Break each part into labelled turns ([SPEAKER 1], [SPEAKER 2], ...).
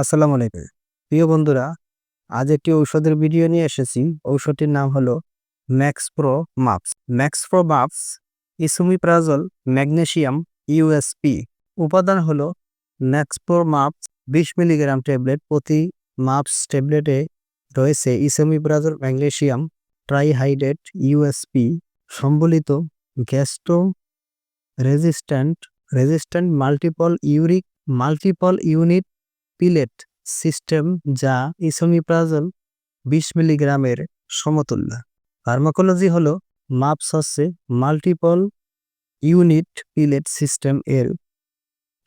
[SPEAKER 1] আসসালামু আলাইকুম। প্রিয় বন্ধুরা, আজ একটি ঔষধের ভিডিও নিয়ে এসেছি। ঔষধটির নাম হলো Max Pro MUPS. Max Pro MUPS esomeprazole magnesium USP উপাদান হলো ম্যাক্স প্রো মাপস বিশ মিলিগ্রাম ট্যাবলেট। প্রতি মাপস ট্যাবলেটে রয়েছে ইসোমিপ্রাজল ম্যাগনেসিয়াম ট্রাইহাইড্রেট ইউএসপি সম্বলিত gastro resistant resistant multiple uric, multiple unit pellet system যা ইসোমিপ্রাজল বিশ মিলিগ্রামের সমতুল্য। ফার্মাকোলজি হল মাপস হচ্ছে মাল্টিপল ইউনিট পিলেট সিস্টেম এর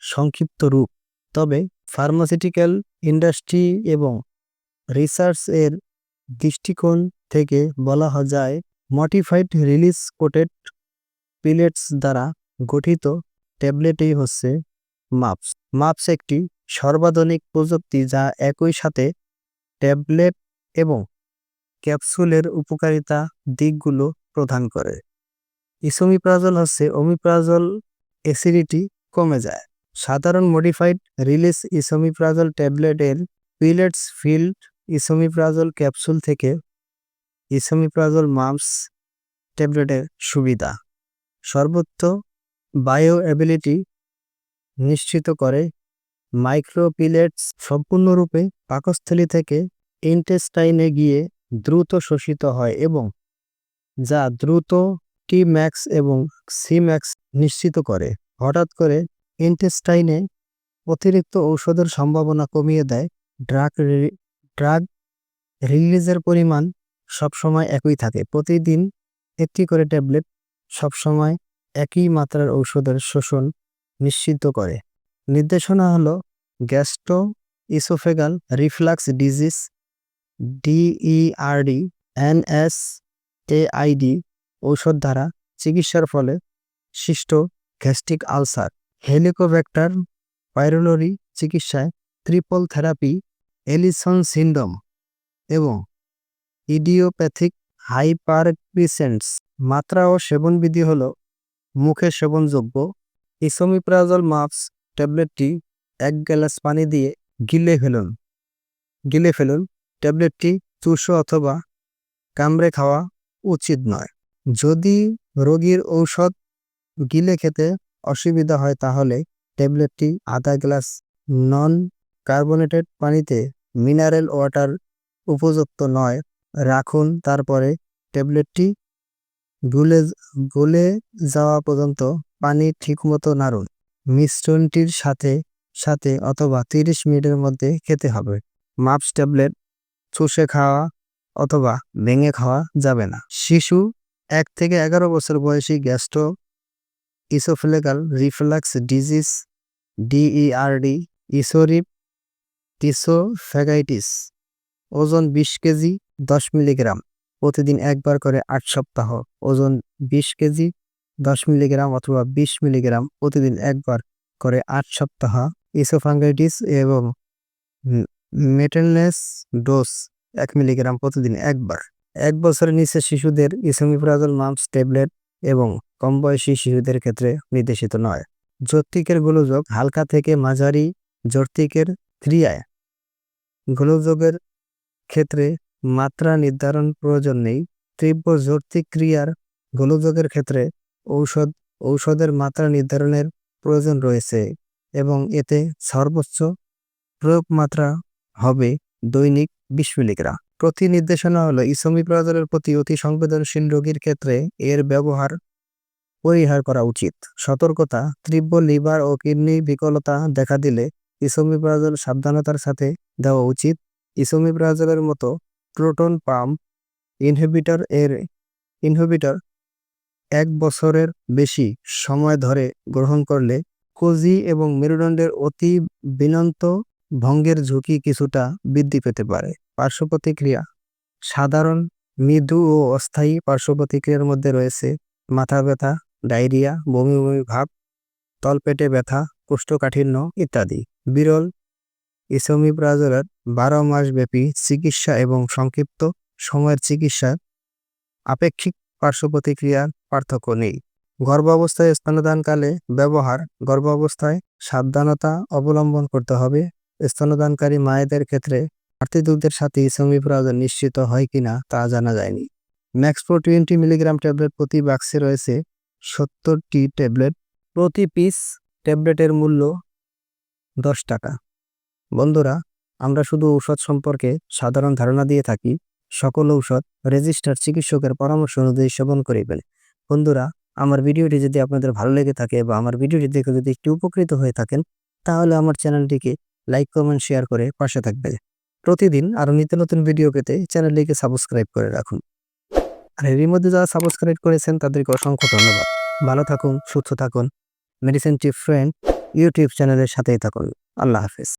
[SPEAKER 1] সংক্ষিপ্ত রূপ। তবে ফার্মাসিউটিক্যাল ইন্ডাস্ট্রি এবং রিসার্চ এর দৃষ্টিকোণ থেকে বলা যায়, মডিফাইড রিলিজ কোটেড পিলেটস দ্বারা গঠিত ট্যাবলেটই হচ্ছে মাপস। মাপস একটি সর্বাধুনিক প্রযুক্তি যা একই সাথে ট্যাবলেট এবং ক্যাপসুলের উপকারিতা দিকগুলো প্রদান করে। ইসোমিপ্রাজল হচ্ছে ওমিপ্রাজল অ্যাসিডিটি কমে যায়। সাধারণ মডিফাইড রিলিজ ইসোমিপ্রাজল ট্যাবলেটের পিলেটস ফিল্ড ইসোমিপ্রাজল ক্যাপসুল থেকে ইসোমিপ্রাজল মামস ট্যাবলেটের সুবিধা। সর্বোচ্চ বায়ো অ্যাবিলিটি নিশ্চিত করে, মাইক্রোপিলেটস সম্পূর্ণরূপে পাকস্থলী থেকে ইন্টেস্টাইনে গিয়ে দ্রুত শোষিত হয় এবং যা দ্রুত টি ম্যাক্স এবং সি ম্যাক্স নিশ্চিত করে। হঠাৎ করে ইন্টেস্টাইনে অতিরিক্ত ঔষধের সম্ভাবনা কমিয়ে দেয়। ড্রাগ ড্রাগ রিলিজের পরিমাণ সবসময় একই থাকে। প্রতিদিন একটি করে ট্যাবলেট সবসময় একই মাত্রার ঔষধের শোষণ নিশ্চিত করে। নির্দেশনা হলো gastro oesophageal reflux disease, GERD NSAID ঔষধ দ্বারা চিকিৎসার ফলে সৃষ্ট গ্যাস্ট্রিক আলসার। হেলিকোভেক্টর পাইরোলরি চিকিৎসায় ট্রিপল থেরাপি, এলিসন সিন্ডম এবং ইডিওপ্যাথিক হাইপারপিসেন্টস। মাত্রা ও সেবনবিধি হল মুখে সেবনযোগ্য ইসোমিপ্রাজল মাপস ট্যাবলেটটি এক গ্লাস পানি দিয়ে গিলে ফেলুন। গিলে ফেলুন। ট্যাবলেটটি চুষো অথবা কামড়ে খাওয়া উচিত নয়। যদি রোগীর ঔষধ গিলে খেতে অসুবিধা হয়, তাহলে ট্যাবলেটটি আধা গ্লাস নন কার্বনেটেড পানিতে মিনারেল ওয়াটার উপযুক্ত নয়, রাখুন। তারপরে ট্যাবলেটটি গুলে, গলে যাওয়া পর্যন্ত পানি ঠিকমতো নাড়ুন। মিশ্রণটির সাথে সাথে অথবা তিরিশ মিনিটের মধ্যে খেতে হবে। মাপস ট্যাবলেট, চুষে খাওয়া অথবা ভেঙে খাওয়া যাবে না। শিশু এক থেকে এগারো বছর বয়সী gastro oesophageal reflux disease, GERD, ইসোরিপ, oesophagitis. ওজন বিশ কেজি, দশ মিলিগ্রাম। প্রতিদিন একবার করে আট সপ্তাহ। ওজন বিশ কেজি দশ মিলিগ্রাম অথবা বিশ মিলিগ্রাম প্রতিদিন একবার করে আট সপ্তাহ ইসোফাঙ্গাইটিস এবং মেটেলনেস ডোজ এক মিলিগ্রাম প্রতিদিন একবার। এক বছরের নিচে শিশুদের ইসোমিপ্রাজল মামস ট্যাবলেট এবং কম বয়সী শিশুদের ক্ষেত্রে নির্দেশিত নয়। যৌক্তিকের গোলযোগ হালকা থেকে মাঝারি যৌক্তিকের ক্রিয়ায় গোলযোগের ক্ষেত্রে মাত্রা নির্ধারণ প্রয়োজন নেই। তীব্র যৌক্তিক ক্রিয়ার গোলযোগের ক্ষেত্রে ঔষধ, ঔষধের মাত্রা নির্ধারণের প্রয়োজন রয়েছে এবং এতে সর্বোচ্চ প্রয়োগ মাত্রা হবে দৈনিক বিশ মিলিগ্রাম। প্রতি নির্দেশনা হলো ইসোমিপ্রাজলের প্রতি অতি সংবেদনশীল রোগীর ক্ষেত্রে এর ব্যবহার পরিহার করা উচিত। সতর্কতা, তীব্র লিভার ও কিডনি বিকলতা দেখা দিলে ইসোমিপ্রাজল সাবধানতার সাথে দেওয়া উচিত। ইসোমিপ্রাজলের মতো প্রোটন পাম্প ইনহিবিটর এর, ইনহিবিটর এক বছরের বেশি সময় ধরে গ্রহণ করলে কোজি এবং মেরুদণ্ডের অতি বিনন্ত ভঙ্গের ঝুঁকি কিছুটা বৃদ্ধি পেতে পারে। পার্শ্ব প্রতিক্রিয়া সাধারণ, মৃদু ও অস্থায়ী পার্শ্ব প্রতিক্রিয়ার মধ্যে রয়েছে মাথা ব্যথা, ডায়রিয়া, বমি বমি ভাব, তলপেটে ব্যথা, কোষ্ঠকাঠিন্য ইত্যাদি। বিরল ইসোমিপ্রাজলের বারো মাস ব্যাপী চিকিৎসা এবং সংক্ষিপ্ত সময়ের চিকিৎসার আপেক্ষিক পার্শ্ব প্রতিক্রিয়ার পার্থক্য নেই। গর্ভাবস্থায় স্তনদানকালে ব্যবহার, গর্ভাবস্থায় সাবধানতা অবলম্বন করতে হবে। স্তনদানকারী মায়েদের ক্ষেত্রে বাড়তি দুধের সাথে ইসোমিপ্রাজল নিশ্চিত হয় কিনা তা জানা যায়নি। Maxpro twenty milligram tablet প্রতি বাক্সে রয়েছে সত্তরটি ট্যাবলেট। প্রতি পিস ট্যাবলেটের মূল্য দশ টাকা। বন্ধুরা, আমরা শুধু ঔষধ সম্পর্কে সাধারণ ধারণা দিয়ে থাকি। সকল ঔষধ রেজিস্টার চিকিৎসকের পরামর্শ অনুযায়ী সেবন করিবেন বন্ধুরা, আমার ভিডিওটি যদি আপনাদের ভালো লেগে থাকে বা আমার ভিডিওটি দেখে যদি একটু উপকৃত হয়ে থাকেন, তাহলে আমার চ্যানেলটিকে লাইক, কমেন্ট, শেয়ার করে পাশে থাকবে প্রতিদিন আরও নিত্য নতুন ভিডিও পেতে চ্যানেলটিকে সাবস্ক্রাইব করে রাখুন। আর এরই মধ্যে যারা সাবস্ক্রাইব করেছেন, তাদেরকে অসংখ্য ধন্যবাদ। ভালো থাকুন, সুস্থ থাকুন। মেডিসিন টিপ ফ্রেন্ড ইউটিউব চ্যানেলের সাথেই থাকুন। আল্লাহ হাফেজ।